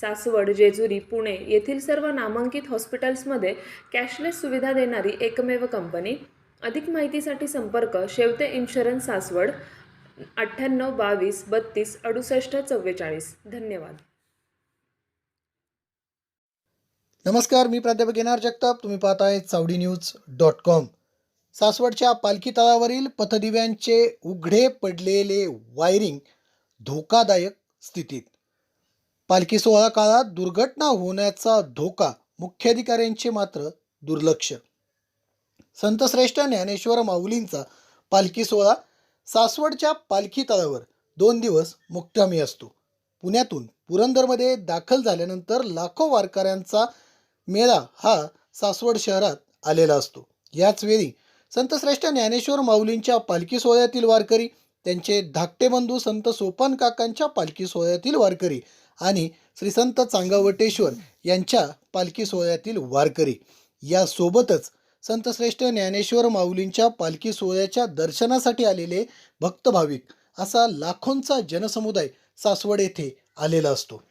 सासवड जेजुरी पुणे येथील सर्व नामांकित हॉस्पिटल्समध्ये कॅशलेस सुविधा देणारी एकमेव कंपनी. अधिक माहितीसाठी संपर्क शेवते इन्शुरन्स सासवड अठ्ठ्याण्णव बावीस बत्तीस अडुसष्ट चव्वेचाळीस. धन्यवाद. नमस्कार मी प्राध्यापक येणार जगताप. तुम्ही पाहताय चावडी न्यूज डॉट कॉम. सासवडच्या पालखी तळावरील पथदिव्यांचे उघडे पडलेले वायरिंग धोकादायक स्थितीत. पालखी सोहळा काळात दुर्घटना होण्याचा धोका मुख्याधिकाऱ्यांचे मात्र दुर्लक्ष. संतश्रेष्ठ ज्ञानेश्वर माऊलींचा पालखी सोहळा सासवडच्या पालखी तळावर दोन दिवस मुक्कामी असतो. पुण्यातून पुरंदरमध्ये दाखल झाल्यानंतर लाखो वारकऱ्यांचा मेळा हा सासवड शहरात आलेला असतो. याच वेळी संतश्रेष्ठ ज्ञानेश्वर माऊलींच्या पालखी सोहळ्यातील वारकरी त्यांचे धाकटे बंधू संत सोपान काकांच्या पालखी सोहळ्यातील वारकरी आणि श्री संत चांगावटेश्वर यांच्या पालखी सोहळ्यातील वारकरी. यासोबतच संतश्रेष्ठ ज्ञानेश्वर माऊलींच्या पालखी सोहळ्याच्या दर्शनासाठी आलेले भक्त भाविक असा लाखोंचा जनसमुदाय सासवड येथे आलेला असतो.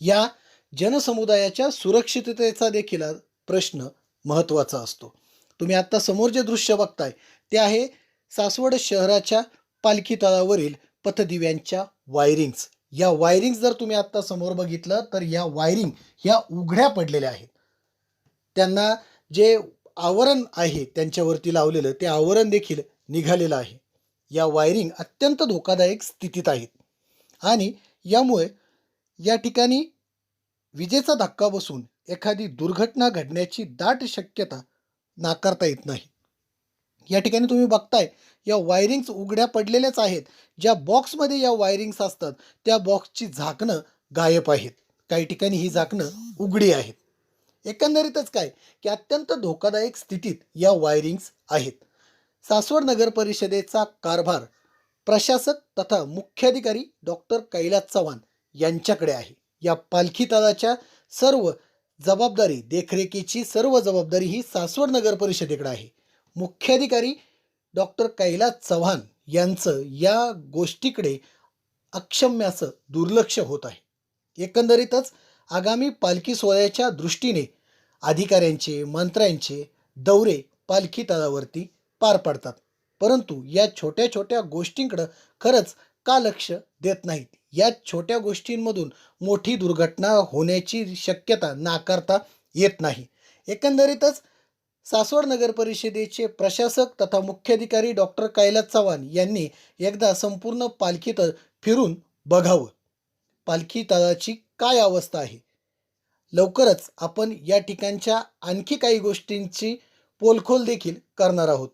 या जनसमुदायाच्या सुरक्षिततेचा देखील प्रश्न महत्त्वाचा असतो. तुम्ही आत्ता समोर जे दृश्य बघताय ते आहे सासवड शहराच्या पालखी तळावरील पथदिव्यांच्या वायरिंग्स. या वायरिंग जर तुम्ही आत्ता समोर बघितलं तर या वायरिंग ह्या उघड्या पडलेल्या आहेत. त्यांना जे आवरण आहे त्यांच्यावरती लावलेलं ते आवरण देखील निघालेलं आहे. या वायरिंग अत्यंत धोकादायक स्थितीत आहेत. आणि यामुळे या ठिकाणी विजेचा धक्का बसून एखादी दुर्घटना घडण्याची दाट शक्यता नाकारता येत नाही. या ठिकाणी तुम्ही बघताय या वायरिंग्स उघड्या पडलेल्याच आहेत. ज्या बॉक्समध्ये या वायरिंग्स असतात त्या बॉक्सची झाकणं गायब आहेत. काही ठिकाणी ही झाकणं उघडी आहेत. एकंदरीतच काय की अत्यंत धोकादायक स्थितीत या वायरिंग्स आहेत. सासवड नगर परिषदेचा कारभार प्रशासक तथा मुख्याधिकारी डॉक्टर कैलास चव्हाण यांच्याकडे आहे. या पालखी तळाच्या सर्व जबाबदारी देखरेखीची सर्व जबाबदारी ही सासवड नगर परिषदेकडे आहे. मुख्याधिकारी डॉक्टर कैलास चव्हाण यांचं या गोष्टीकडे अक्षम्य असं दुर्लक्ष होत आहे. एकंदरीतच आगामी पालखी सोहळ्याच्या दृष्टीने अधिकाऱ्यांचे मंत्र्यांचे दौरे पालखी तळावरती पार पडतात. परंतु या छोट्या छोट्या गोष्टींकडं खरंच का लक्ष देत नाहीत? या छोट्या गोष्टींमधून मोठी दुर्घटना होण्याची शक्यता नाकारता येत नाही. एकंदरीतच सासवड नगर परिषदेचे प्रशासक तथा मुख्याधिकारी डॉक्टर कैलास चव्हाण यांनी एकदा संपूर्ण पालखी तळ फिरून बघावं. पालखी तळाची काय अवस्था आहे? लवकरच आपण या ठिकाणच्या आणखी काही गोष्टींची पोलखोल देखील करणार आहोत.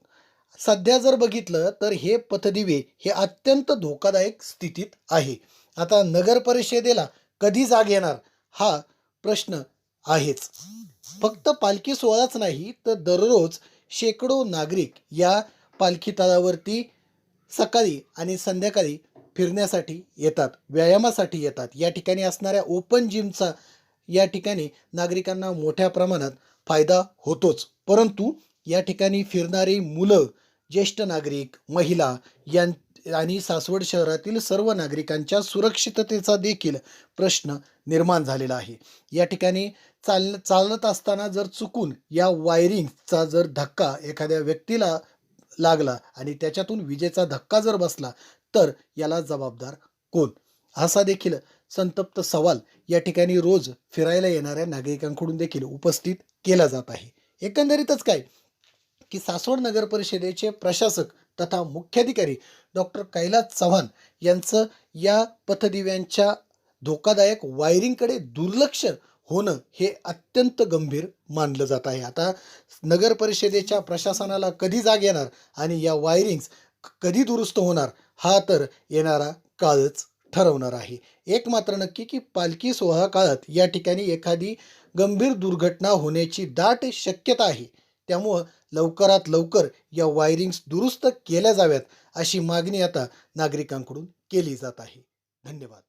सध्या जर बघितलं तर हे पथदिवे हे अत्यंत धोकादायक स्थितीत आहे. आता नगर परिषदेला कधी जाग येणार? हा प्रश्न आहेच फक्त पालखी सोहळाच नाही तर दररोज शेकडो नागरिक या पालखी तळावरती सकाळी आणि संध्याकाळी फिरण्यासाठी येतात व्यायामासाठी येतात. या ठिकाणी असणाऱ्या ओपन जिमचा या ठिकाणी नागरिकांना मोठ्या प्रमाणात फायदा होतोच. परंतु या ठिकाणी फिरणारी मुलं ज्येष्ठ नागरिक महिला यां आणि सासवड शहरातील सर्व नागरिकांच्या सुरक्षिततेचा देखील प्रश्न निर्माण झालेला आहे. या ठिकाणी चाल चालत असताना जर चुकून या वायरिंगचा जर धक्का एखाद्या व्यक्तीला लागला आणि त्याच्यातून विजेचा धक्का जर बसला तर याला जबाबदार कोण? असा देखील संतप्त सवाल या ठिकाणी रोज फिरायला येणाऱ्या नागरिकांकडून देखील उपस्थित केला जात आहे. एकंदरीतच काय? की सासवड नगर परिषदेचे प्रशासक तथा मुख्याधिकारी डॉक्टर कैलास चव्हाण यांचं या पथदिव्यांच्या धोकादायक वायरिंगकडे दुर्लक्ष होणं हे अत्यंत गंभीर मानलं जात आहे. आता नगर परिषदेच्या प्रशासनाला कधी जाग येणार आणि या वायरिंग्स कधी दुरुस्त होणार हा तर येणारा काळच ठरवणार आहे. एक मात्र नक्की की पालखी सोहळा काळात या ठिकाणी एखादी गंभीर दुर्घटना होण्याची दाट शक्यता आहे. त्यामुळं लवकरात लवकर या वायरिंग्स दुरुस्त केल्या जाव्यात अशी मागणी आता नागरिकांकडून केली जात आहे. धन्यवाद.